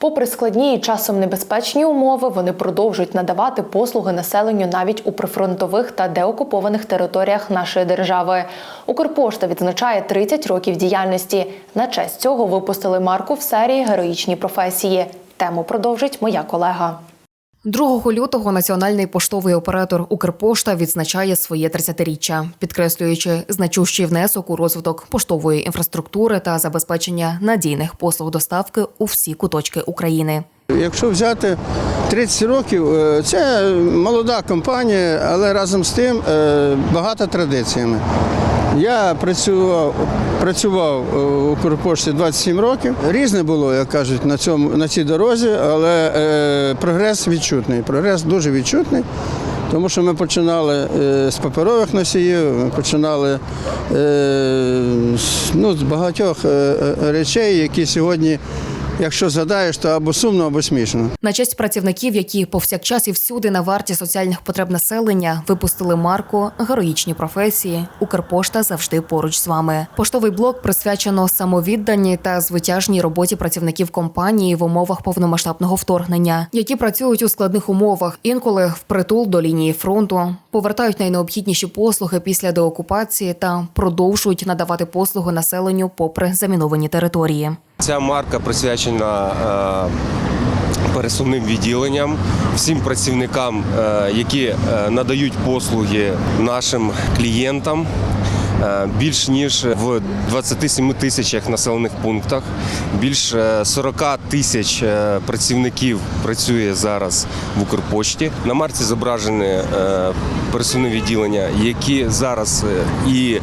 Попри складні і часом небезпечні умови, вони продовжують надавати послуги населенню навіть у прифронтових та деокупованих територіях нашої держави. Укрпошта відзначає 30 років діяльності. На честь цього випустили марку в серії Героїчні професії. Тему продовжить моя колега. 2 лютого національний поштовий оператор Укрпошта відзначає своє 30-річчя, підкреслюючи значущий внесок у розвиток поштової інфраструктури та забезпечення надійних послуг доставки у всі куточки України. Якщо взяти 30 років, е, це молода компанія, але разом з тим е, багата традиціями. Я працював, працював е, у Укрпошті 27 років. Різне було, як кажуть, на, цьому, на цій дорозі, але е, прогрес відчутний. Прогрес дуже відчутний. Тому що ми починали е, з паперових носіїв, ми починали е, ну, з багатьох речей, які сьогодні, якщо згадаєш, то або сумно, або смішно. На честь працівників, які повсякчас і всюди на варті соціальних потреб населення випустили марку Героїчні професії. Укрпошта завжди поруч з вами. Поштовий блок присвячено самовідданій та звитяжній роботі працівників компанії в умовах повномасштабного вторгнення, які працюють у складних умовах, інколи впритул до лінії фронту, повертають найнеобхідніші послуги після деокупації та продовжують надавати послуги населенню попри заміновані території. Ця марка присвячена е, пересувним відділенням, всім працівникам, е, які е, надають послуги нашим клієнтам. Е, Більш ніж в 27 тисячах населених пунктах, більш е, 40 тисяч е, працівників працює зараз в Укрпошті. На марці зображені е, пересувне відділення, які зараз е, і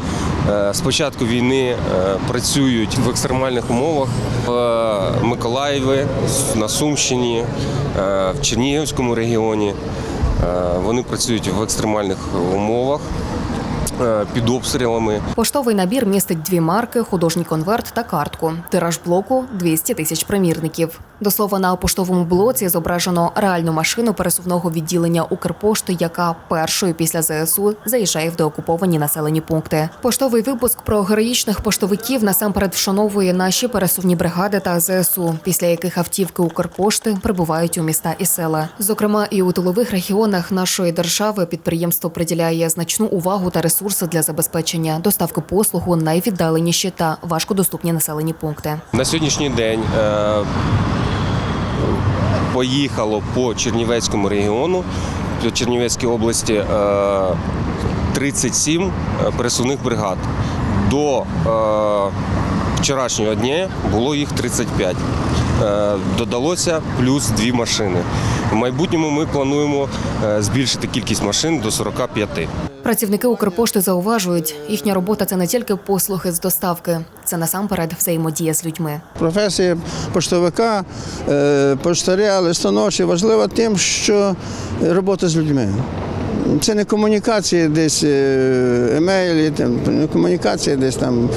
е, з початку війни е, працюють в екстремальних умовах в е, Миколаєві, на Сумщині, е, в Чернігівському регіоні. Е, Вони працюють в екстремальних умовах е, під обстрілами. Поштовий набір містить дві марки, художній конверт та картку. Тираж блоку 200 тисяч примірників. До слова, на поштовому блоці зображено реальну машину пересувного відділення Укрпошти, яка першою після ЗСУ заїжджає в деокуповані населені пункти. Поштовий випуск про героїчних поштовиків насамперед вшановує наші пересувні бригади та ЗСУ, після яких автівки Укрпошти прибувають у міста і села. Зокрема, і у тилових регіонах нашої держави підприємство приділяє значну увагу та ресурси для забезпечення доставки послуг у найвіддаленіші та важкодоступні населені пункти. На сьогоднішній день е, поїхало по Чернівецькому регіону, по Чернівецькій області е, 37 пересувних бригад. До е, вчорашнього дня було їх 35. Е, Додалося плюс дві машини. В майбутньому ми плануємо е, збільшити кількість машин до 45. Працівники Укрпошти зауважують, їхня робота це не тільки послуги з доставки, це насамперед взаємодія з людьми. Професія поштовика, е, поштаря, листоноші важлива тим, що робота з людьми. Це не комунікація десь е, емейлі, там, не комунікація десь там.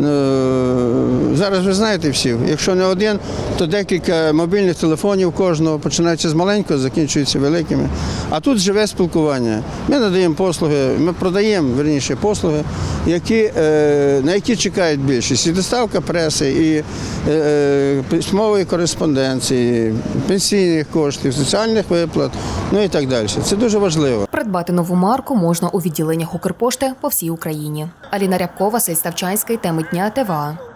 Ну, зараз ви знаєте всі, якщо не один, то декілька мобільних телефонів кожного, починаючи з маленького, закінчуються великими. А тут живе спілкування. Ми надаємо послуги, ми продаємо верніше послуги, які, е, на які чекають більшість. І доставка преси, і е, письмової кореспонденції, пенсійних коштів, соціальних виплат, ну і так далі. Це дуже важливо. Придбати нову марку можна у відділеннях Укрпошти по всій Україні. Аліна Рябкова, Сей Ставчанський, теми дня ТВА.